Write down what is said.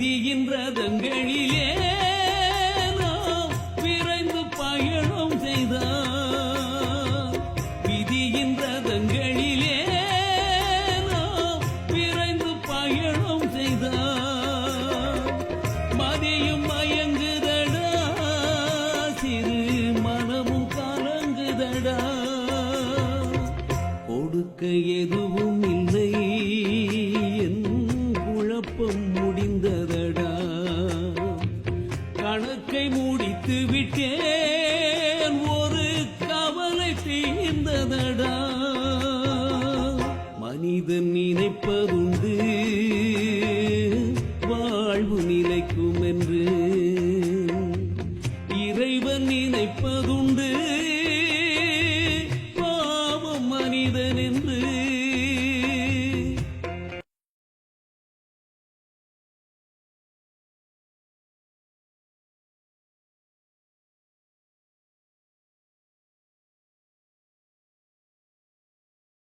விதியின் ரதங்களிலே நாம் விரைந்து பயணம் செய்தார் விதியின் நாம் விரைந்து பயணம் செய்தார் மதியும் மயங்குதடா சிறு மனமும் கலங்குதடா. கொடுக்க எதுவும் கணக்கை முடித்து விட்டேன். ஒரு கவலை தீர்ந்ததடா. மனிதன் நினைப்பதுண்டு. வாழ்வு நிலைக்கும் என்று